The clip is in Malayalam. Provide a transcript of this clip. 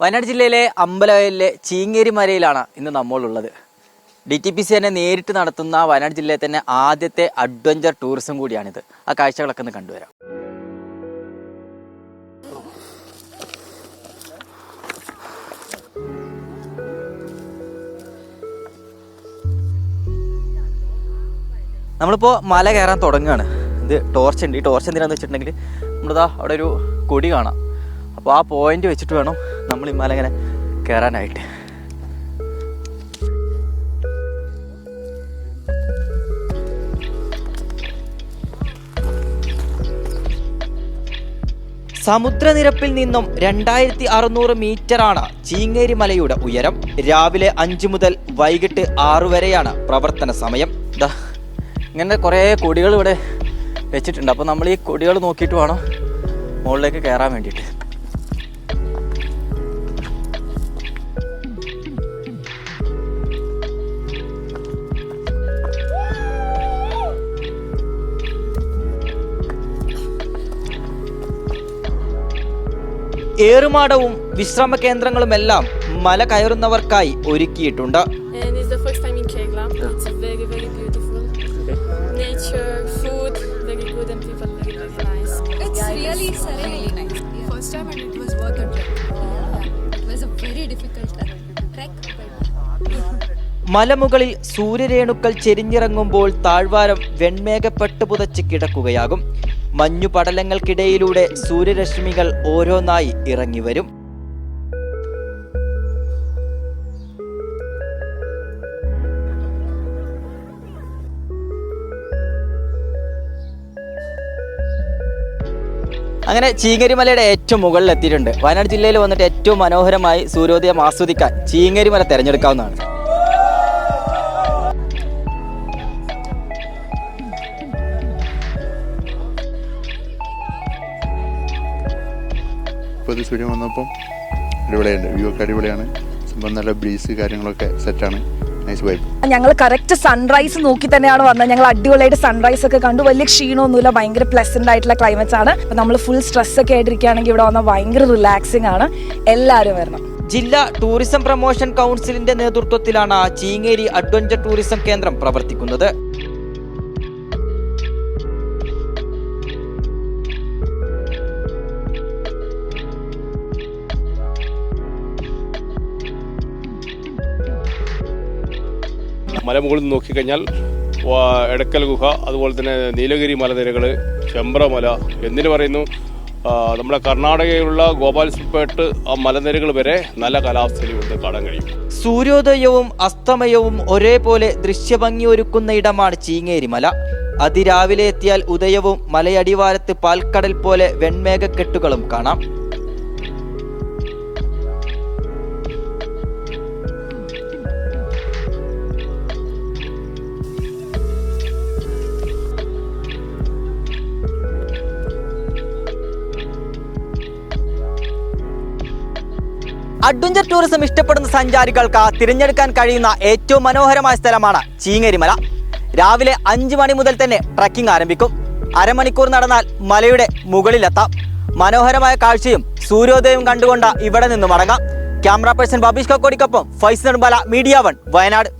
വയനാട് ജില്ലയിലെ അമ്പലവയലിലെ ചീങ്ങേരി മലയിലാണ് ഇന്ന് നമ്മളുള്ളത്. ഡി ടി പി സി തന്നെ നേരിട്ട് നടത്തുന്ന വയനാട് ജില്ലയിലെ തന്നെ ആദ്യത്തെ അഡ്വഞ്ചർ ടൂറിസം കൂടിയാണിത്. ആ കാഴ്ചകളൊക്കെ ഒന്ന് കണ്ടുവരാം. നമ്മളിപ്പോൾ മല കയറാൻ തുടങ്ങുകയാണ്. ഇത് ടോർച്ച് ഉണ്ട്. ഈ ടോർച്ച് എന്തിനാന്ന് വെച്ചിട്ടുണ്ടെങ്കിൽ നമ്മളിതാ അവിടെ ഒരു കൊടി കാണാം. അപ്പോൾ ആ പോയിന്റ് വെച്ചിട്ട് വേണം നമ്മൾ ഈ മല ഇങ്ങനെ കയറാനായിട്ട് സമുദ്രനിരപ്പിൽ നിന്നും രണ്ടായിരത്തി അറുന്നൂറ് മീറ്ററാണ് ചീങ്ങേരി മലയുടെ ഉയരം. രാവിലെ അഞ്ച് മുതൽ വൈകിട്ട് ആറു വരെയാണ് പ്രവർത്തന സമയം. ദാ ഇങ്ങനെ കുറേ കൊടികൾ ഇവിടെ വെച്ചിട്ടുണ്ട്. അപ്പോൾ നമ്മൾ ഈ കൊടികൾ നോക്കിയിട്ട് വേണം മുകളിലേക്ക് കയറാൻ വേണ്ടിയിട്ട്. A വിശ്രമ കേന്ദ്രങ്ങളുമെല്ലാം മല കയറുന്നവർക്കായി ഒരുക്കിയിട്ടുണ്ട്. മലമുകളിൽ സൂര്യരേണുക്കൾ ചെരിഞ്ഞിറങ്ങുമ്പോൾ താഴ്വാരം വെൺമേഘപ്പെട്ട് പുതച്ച് കിടക്കുകയാകും. മഞ്ഞു പടലങ്ങൾക്കിടയിലൂടെ സൂര്യരശ്മികൾ ഓരോന്നായി ഇറങ്ങി വരും അങ്ങനെ ചീങ്ങരിമലയുടെ ഏറ്റവും മുകളിൽ എത്തിയിട്ടുണ്ട് വയനാട് ജില്ലയിൽ വന്നിട്ട് ഏറ്റവും മനോഹരമായി സൂര്യോദയം ആസ്വദിക്കാൻ ചീങ്ങരിമല തിരഞ്ഞെടുക്കാവുന്നതാണ്. ഇപ്പോൾ ഇത് സൂര്യൻ വന്നപ്പം അടിപൊളിയുണ്ട് വ്യൂ ഒക്കെ അടിപൊളിയാണ്. സംഭവം നല്ല ബ്രീസ് കാര്യങ്ങളൊക്കെ സെറ്റാണ് നൈസ് വൈബ് ഞങ്ങൾ കറക്റ്റ് സൺറൈസ് നോക്കി തന്നെയാണ് വന്നത്. ഞങ്ങൾ അടിപൊളിയായിട്ട് സൺറൈസ് ഒക്കെ കണ്ടു. വലിയ ക്ഷീണമൊന്നുമില്ല. ഭയങ്കര പ്ലസന്റ് ആയിട്ടുള്ള ക്ലൈമറ്റ് ആണ്. അപ്പോൾ നമ്മൾ ഫുൾ സ്ട്രെസ് ഒക്കെ ആയിട്ടിരിക്കുകയാണെങ്കിൽ ഇവിടെ വന്ന ഭയങ്കര റിലാക്സിങ് ആണ്. എല്ലാവരും വരണം. ജില്ലാ ടൂറിസം പ്രൊമോഷൻ കൗൺസിലിന്റെ നേതൃത്വത്തിലാണ് ചീങ്ങേരി അഡ്വഞ്ചർ ടൂറിസം കേന്ദ്രം പ്രവർത്തിക്കുന്നത്. മലമുകളിൽ നിന്ന് നോക്കിക്കഴിഞ്ഞാൽ എടക്കൽ ഗുഹ അതുപോലെ തന്നെ നീലഗിരി മലനിരകൾ ചെമ്പ്രമല എന്തിനു പറയുന്നു. നമ്മുടെ കർണാടകയിലുള്ള ഗോപാൽസ്പേട്ട് ആ മലനിരകൾ വരെ നല്ല കാലാവസ്ഥയിൽ കാണാൻ കഴിയും. സൂര്യോദയവും അസ്തമയവും ഒരേപോലെ ദൃശ്യഭംഗി ഒരുക്കുന്ന ഇടമാണ് ചീങ്ങേരി മല. അതിരാവിലെ എത്തിയാൽ ഉദയവും മലയടിവാരത്ത് പാൽക്കടൽ പോലെ വെൺമേഘക്കെട്ടുകളും കാണാം. അഡ്വഞ്ചർ ടൂറിസം ഇഷ്ടപ്പെടുന്ന സഞ്ചാരികൾക്ക് തിരഞ്ഞെടുക്കാൻ കഴിയുന്ന ഏറ്റവും മനോഹരമായ സ്ഥലമാണ് ചീങ്ങേരിമല. രാവിലെ അഞ്ച് മണി മുതൽ തന്നെ ട്രക്കിംഗ് ആരംഭിക്കും. അരമണിക്കൂർ നടന്നാൽ മലയുടെ മുകളിലെത്താം. മനോഹരമായ കാഴ്ചയും സൂര്യോദയവും കണ്ടുകൊണ്ട് ഇവിടെ നിന്ന് മടങ്ങാം. ക്യാമറ പേഴ്സൺ ബബീഷ് കക്കോടിക്കൊപ്പം ഫൈസ് നെടുമ്പാല മീഡിയ വൺ വയനാട്.